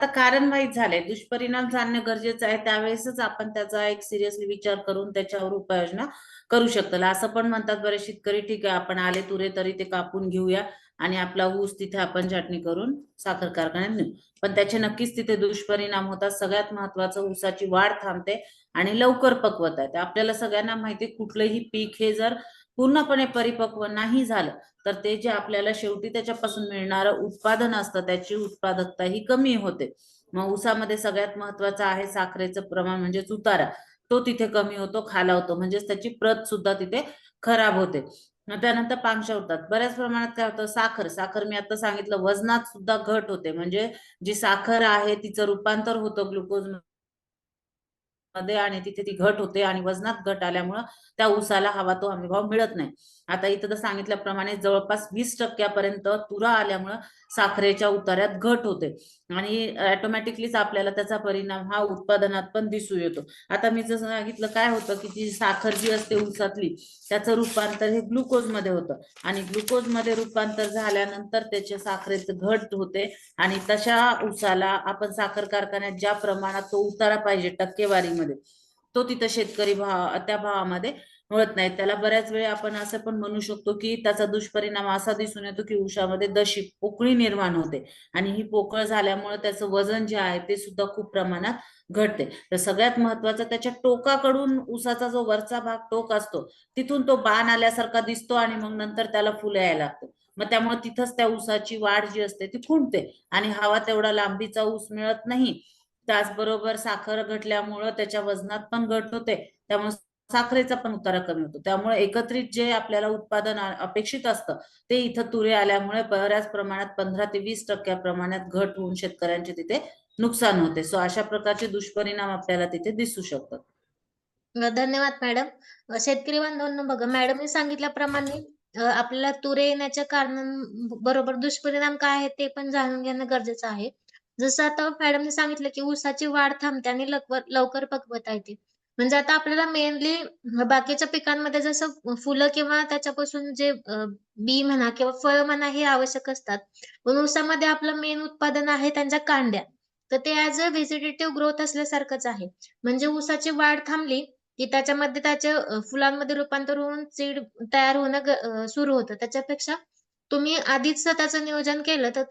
आता कारण माहीत झालंय. दुष्परिणाम जाणणं गरजेचं आहे. त्यावेळेसच आपण त्याचा एक सिरियसली विचार करून त्याच्यावर उपाययोजना करू शकतो असं पण म्हणतात बरे शेतकरी ठीक आहे आपण आले तुरे तरी ते कापून घेऊया आणि आपला ऊस तिथे आपण छाटणी करून साखर कारखान्यात नेऊ. पण त्याचे नक्कीच तिथे दुष्परिणाम होतात. सगळ्यात महत्वाचं ऊसाची वाढ थांबते आणि लवकर पकवत आहे. आपल्याला सगळ्यांना माहिती कुठलंही पीक हे जर पूर्णपणे परिपक्व नाही झालं तर ते जे आपल्याला शेवटी त्याच्यापासून मिळणारं उत्पादन असतं त्याची उत्पादकता ही कमी होते. मग ऊसामध्ये सगळ्यात महत्वाचं आहे साखरेचं प्रमाण म्हणजे उतारा तो तिथे कमी होतो खालावतो म्हणजेच त्याची प्रत सुद्धा तिथे खराब होते. मग त्यानंतर पांगशा होतात बऱ्याच प्रमाणात काय होतं? साखर. साखर मी आता सांगितलं वजनात सुद्धा घट होते. म्हणजे जी साखर आहे तिचं रूपांतर होतं ग्लुकोज मध्ये आणि तिथे ती घट होते आणि वजनात घट आल्यामुळं त्या ऊसाला हवा तो हमीभाव मिळत नाही. आता इथं तर सांगितल्याप्रमाणे जवळपास वीस टक्क्यापर्यंत तुरा आल्यामुळं साखरेच्या उतार्यात घट होते. आणि ऑटोमॅटिकलीच आपल्याला त्याचा परिणाम हा उत्पादनात पण दिसू येतो. आता मी जसं सांगितलं काय होतं की जी साखर जी असते ऊसातली त्याचं रूपांतर हे ग्लुकोजमध्ये होतं. आणि ग्लुकोजमध्ये रूपांतर झाल्यानंतर त्याच्या साखरेत घट होते आणि तशा ऊसाला आपण साखर कारखान्यात ज्या प्रमाणात तो उतारा पाहिजे टक्केवारी त्याच्यामध्ये तो तिथं शेतकरी भाव त्या भावामध्ये मिळत नाही. त्याला बऱ्याच वेळी आपण असं पण म्हणू शकतो की त्याचा दुष्परिणाम असा दिसून येतो की उशामध्ये दशी पोकळी निर्माण होते. आणि ही पोकळ झाल्यामुळे त्याचं वजन जे आहे ते सुद्धा खूप प्रमाणात घटते. तर सगळ्यात महत्वाचं त्याच्या टोकाकडून उसाचा जो वरचा भाग टोक असतो तिथून तो बाण आल्यासारखा दिसतो आणि मग नंतर त्याला फुलं यायला लागतो. मग त्यामुळे तिथंच त्या उसाची वाढ जी असते ती खुंटते आणि हवा तेवढा लांबीचा ऊस मिळत नाही. त्याचबरोबर साखर घटल्यामुळं त्याच्या वजनात पण घट होते. त्यामुळे साखरेचा पण उतारा कमी होतो. त्यामुळे एकत्रित जे आपल्याला उत्पादन अपेक्षित असतं ते इथं तुरे आल्यामुळे बऱ्याच प्रमाणात पंधरा ते वीस टक्क्या प्रमाणात घट होऊन शेतकऱ्यांचे तिथे नुकसान होते. सो अशा प्रकारचे दुष्परिणाम आपल्याला तिथे दिसू शकतात. धन्यवाद मॅडम. शेतकरी बांधवांना बघा मॅडमने सांगितल्याप्रमाणे आपल्याला तुरे येण्याच्या कारण बरोबर दुष्परिणाम काय आहेत ते पण जाणून घेणं गरजेचं आहे. जसं आता मॅडमने सांगितलं की ऊसाची वाढ थांबते आणि लवकर पकवता येते. म्हणजे आता आपल्याला मेनली बाकीच्या पिकांमध्ये जसं फुलं किंवा त्याच्यापासून जे बी म्हणा किंवा फळ म्हणा हे आवश्यक असतात. पण ऊसामध्ये आपलं मेन उत्पादन आहे त्यांच्या कांड्या. तर ते ऍज अ व्हेजिटेटिव्ह ग्रोथ असल्यासारखंच आहे. म्हणजे ऊसाची वाढ थांबली की त्याच्यामध्ये त्याच्या फुलांमध्ये रूपांतर होऊन सीड तयार होणं सुरू होतं. त्याच्यापेक्षा तुम्ही आधीच त्याचं नियोजन केलं तर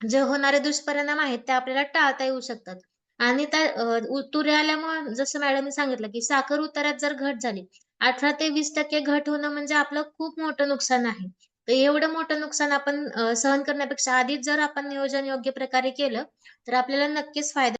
जे होणारे दुष्परिणाम आहेत ते आपल्याला टाळता येऊ शकतात. आणि त्या तुरे आल्यामुळे जसं मॅडमने सांगितलं की साखर उतारात जर घट झाली अठरा ते वीस टक्के घट होणं म्हणजे आपलं खूप मोठं नुकसान आहे. तर एवढं मोठं नुकसान आपण सहन करण्यापेक्षा आधीच जर आपण नियोजन योग्य प्रकारे केलं तर आपल्याला नक्कीच फायदा